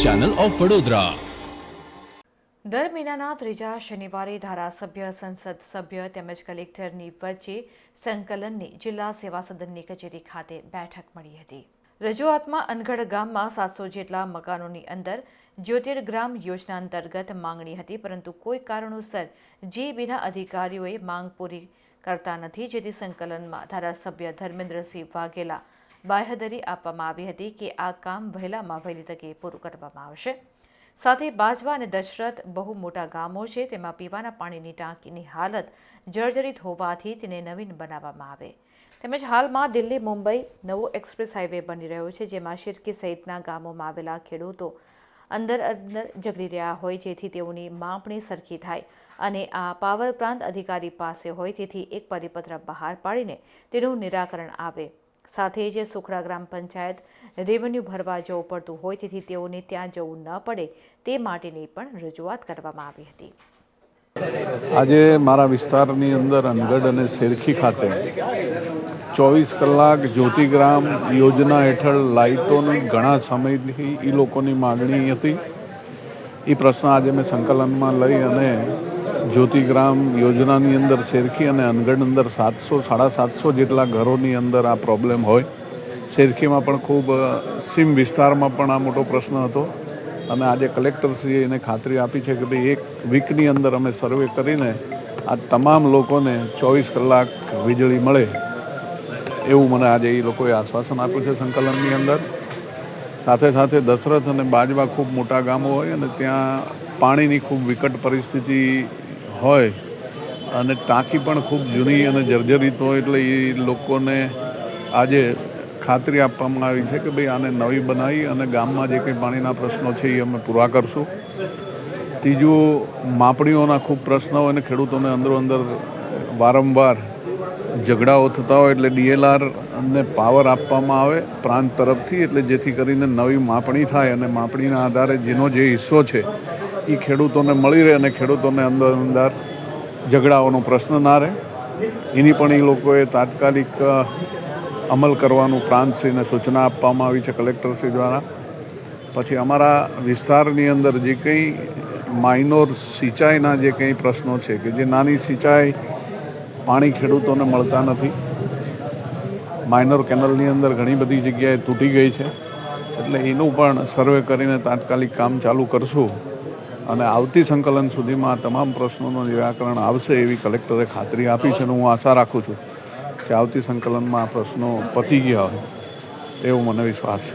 Channel of Vadodara. દર મહિનાના ત્રીજા શનિવારે ધારાસભ્ય, સંસદ સભ્ય તેમજ કલેક્ટરની વચ્ચે સંકલનની જિલ્લા સેવા સદનની કચેરી ખાતે બેઠક મળી હતી. રજૂઆતમાં અનગઢ ગામમાં સાતસો જેટલા મકાનોની અંદર જ્યોતિર્ગ્રામ યોજના અંતર્ગત માંગણી હતી, પરંતુ કોઈ કારણોસર જે બીના અધિકારીઓએ માંગ પૂરી કરતા નથી, જેથી સંકલનમાં ધારાસભ્ય ધર્મેન્દ્રસિંહ વાઘેલા બાહેધરી આપવામાં આવી હતી કે આ કામ વહેલામાં વહેલી તકે પૂરું કરવામાં આવશે. સાથે બાજવા અને દશરથ બહુ મોટા ગામો છે, તેમાં પીવાના પાણીની ટાંકીની હાલત જર્જરિત હોવાથી તેને નવીન બનાવવામાં આવે. તેમજ હાલમાં દિલ્હી, મુંબઈ નવો એક્સપ્રેસ હાઈવે બની રહ્યો છે, જેમાં શિરકી સહિતના ગામોમાં આવેલા ખેડૂતો અંદર અંદર ઝઘડી રહ્યા હોય, જેથી તેઓની માપણી સરખી થાય અને આ પાવર પ્રાંત અધિકારી પાસે હોય, તેથી એક પરિપત્ર બહાર પાડીને તેનું નિરાકરણ આવે. સાથે જ સુખડા ગ્રામ પંચાયત રેવન્યુ ભરવા જવું પડતું હોય, તેથી તેઓને ત્યાં જવું ન પડે, તે માટેની પણ રજૂઆત કરવામાં આવી હતી. આજે મારા વિસ્તારની અંદર અનગઢ અને શેરખી ખાતે ચોવીસ કલાક જ્યોતિગ્રામ યોજના હેઠળ લાઇટોની ઘણા સમયથી એ લોકોની માગણી હતી. એ પ્રશ્ન આજે મેં સંકલનમાં લઈ અને જ્યોતિગ્રામ યોજનાની અંદર શેરખી અને અનગઢ અંદર સાતસો, સાડા સાતસો જેટલા ઘરોની અંદર આ પ્રોબ્લેમ હોય. શેરખીમાં પણ ખૂબ સીમ વિસ્તારમાં પણ આ મોટો પ્રશ્ન હતો. અને આજે કલેક્ટરશ્રીએ એને ખાતરી આપી છે કે ભાઈ એક વીકની અંદર અમે સર્વે કરીને આ તમામ લોકોને ચોવીસ કલાક વીજળી મળે. એવું મને આજે એ લોકોએ આશ્વાસન આપ્યું છે સંકલનની અંદર. સાથે સાથે દશરથ અને બાજવા ખૂબ મોટા ગામો હોય અને ત્યાં પાણીની ખૂબ વિકટ પરિસ્થિતિ હોય અને ટાંકી પણ ખૂબ જૂની અને જર્જરિત હોય એટલે એ લોકોને આજે ખાતરી આપવામાં આવી છે કે ભાઈ આને નવી બનાવી અને ગામમાં જે કંઈ પાણીના પ્રશ્નો છે એ અમે પૂરા કરશું. ત્રીજું, માપણીઓના ખૂબ પ્રશ્નો હોય અને ખેડૂતોને અંદરો અંદર વારંવાર ઝઘડાઓ થતા હોય એટલે ડીએલઆરને પાવર આપવામાં આવે પ્રાંત તરફથી એટલે જેથી કરીને નવી માપણી થાય અને માપણીના આધારે જેનો જે હિસ્સો છે એ ખેડૂતોને મળી રહે અને ખેડૂતોને અંદર અંદર ઝઘડાઓનો પ્રશ્ન ના રહે. એની પણ એ લોકોએ તાત્કાલિક અમલ કરવાનું પ્રાંતશ્રીને સૂચના આપવામાં આવી છે કલેક્ટરશ્રી દ્વારા. પછી અમારા વિસ્તારની અંદર જે કંઈ માઇનોર સિંચાઈના જે કંઈ પ્રશ્નો છે કે જે નાની સિંચાઈ પાણી ખેડૂતોને મળતા નથી. માઇનોર કેનલની અંદર ઘણી બધી જગ્યાએ તૂટી ગઈ છે. એટલે એનું પણ સર્વે કરીને તાત્કાલિક કામ ચાલુ કરશું. અને આવતી સંકલન સુધીમાં તમામ પ્રશ્નોનું નિરાકરણ આવશે એવી કલેક્ટરે ખાતરી આપી છે અને હું આશા રાખું છું કે આવતી સંકલનમાં આ પ્રશ્નો પતી ગયા હોય એવો મને વિશ્વાસ છે.